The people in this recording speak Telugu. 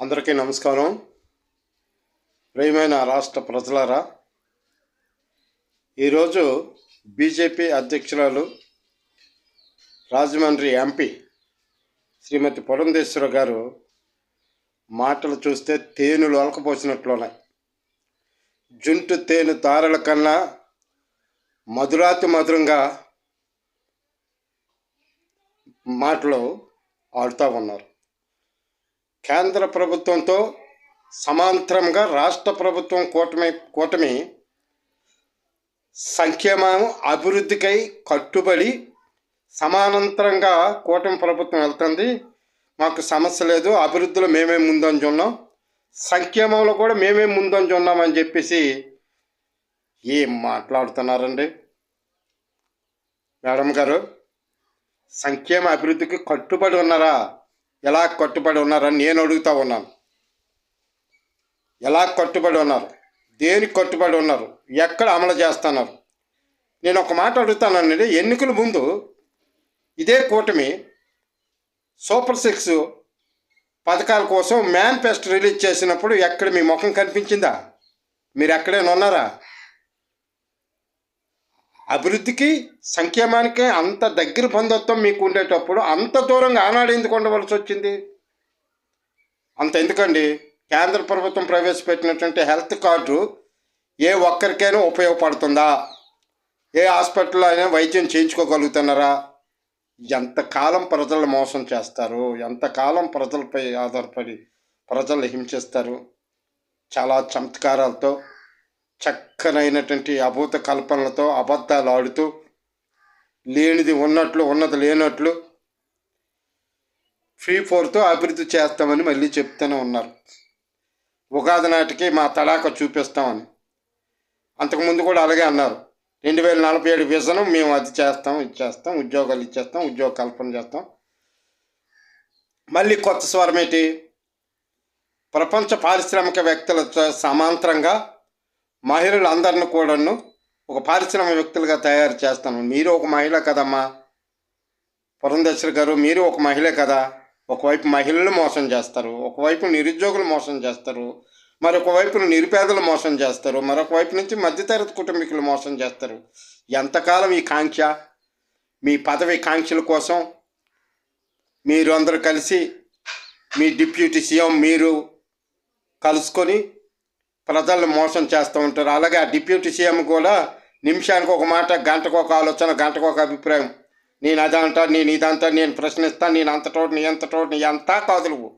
అందరికీ నమస్కారం. ప్రియమైన రాష్ట్ర ప్రజలారా ఈరోజు బీజేపీ అధ్యక్షురాలు రాజమండ్రి ఎంపీ శ్రీమతి పురంధేశ్వర గారు మాటలు చూస్తే తేనెలు అలకపోసినట్లున్నాయి. జుంటు తేనె తారల కన్నా మధురాతి మధురంగా మాటలు ఆడుతూ ఉన్నారు. కేంద్ర ప్రభుత్వంతో సమాంతరంగా రాష్ట్ర ప్రభుత్వం కూటమి కూటమి సంక్షేమం అభివృద్ధికై కట్టుబడి సమానంతరంగా కూటమి ప్రభుత్వం వెళ్తుంది. మాకు సమస్య లేదు. అభివృద్ధిలో మేమే ముందంజ ఉన్నాం సంక్షేమంలో కూడా మేమే ముందంజ ఉన్నామని చెప్పేసి ఏం మాట్లాడుతున్నారండి? మేడం గారు సంక్షేమ అభివృద్ధికి కట్టుబడి ఉన్నారా? ఎలా కట్టుబడి ఉన్నారని నేను అడుగుతా ఉన్నాను. ఎలా కట్టుబడి ఉన్నారు? దేనికి కట్టుబడి ఉన్నారు? ఎక్కడ అమలు చేస్తున్నారు? నేను ఒక మాట అడుగుతానండి. ఎన్నికల ముందు ఇదే కూటమి సూపర్ సిక్స్ పథకాల కోసం మేనిఫెస్టో రిలీజ్ చేసినప్పుడు ఎక్కడ మీ ముఖం కనిపించిందా? మీరు ఎక్కడైనా ఉన్నారా? అభివృద్ధికి సంక్షేమానికి అంత దగ్గర బంధుత్వం మీకు ఉండేటప్పుడు అంత దూరంగా ఆనాడు ఎందుకు ఉండవలసి వచ్చింది? అంత ఎందుకండి? కేంద్ర ప్రభుత్వం ప్రవేశపెట్టినటువంటి హెల్త్ కార్డు ఏ ఒక్కరికైనా ఉపయోగపడుతుందా? ఏ హాస్పిటల్లో అయినా వైద్యం చేయించుకోగలుగుతున్నారా? ఎంతకాలం ప్రజలు మోసం చేస్తారు? ఎంతకాలం ప్రజలపై ఆధారపడి ప్రజలు హింసిస్తారు? చాలా చమత్కారాలతో చక్కనైనటువంటి అభూత కల్పనలతో అబద్ధాలు ఆడుతూ లేనిది ఉన్నట్లు ఉన్నది లేనట్లు ఫ్రీ ఫోర్తో అభివృద్ధి చేస్తామని మళ్ళీ చెప్తూనే ఉన్నారు. ఉగాది నాటికి మా తడాక చూపిస్తామని. అంతకుముందు కూడా అలాగే అన్నారు. రెండు వేల నలభై ఏడు విజన్ మేము అది చేస్తాం ఇది చేస్తాం ఉద్యోగాలు ఇచ్చేస్తాం ఉద్యోగ కల్పన చేస్తాం. మళ్ళీ కొత్త స్వరం ఏంటి? ప్రపంచ పారిశ్రామికవేత్తలతో సమాంతరంగా మహిళలందరిని కూడాను ఒక పారిశ్రామిక వ్యక్తులుగా తయారు చేస్తాను. మీరు ఒక మహిళ కదమ్మా. పురంధేశ్వరి గారు మీరు ఒక మహిళే కదా. ఒకవైపు మహిళలు మోసం చేస్తారు ఒకవైపు నిరుద్యోగులు మోసం చేస్తారు మరొక వైపు నిరుపేదలు మోసం చేస్తారు మరొక వైపు నుంచి మధ్యతరగతి కుటుంబీకులు మోసం చేస్తారు. ఎంతకాలం ఈ కాంక్ష? మీ పదవి కాంక్షల కోసం మీరు అందరూ కలిసి మీ డిప్యూటీ సీఎం మీరు కలుసుకొని ప్రజలను మోసం చేస్తూ ఉంటారు. అలాగే ఆ డిప్యూటీ సీఎం కూడా నిమిషానికి ఒక మాట గంటకు ఒక ఆలోచన గంటకు ఒక అభిప్రాయం. నేను అదంటా నేను ఇదంతా నేను ప్రశ్నిస్తాను నేను అంతటోడు నీ అంతటోడు నీ అంతా కాదు నువ్వు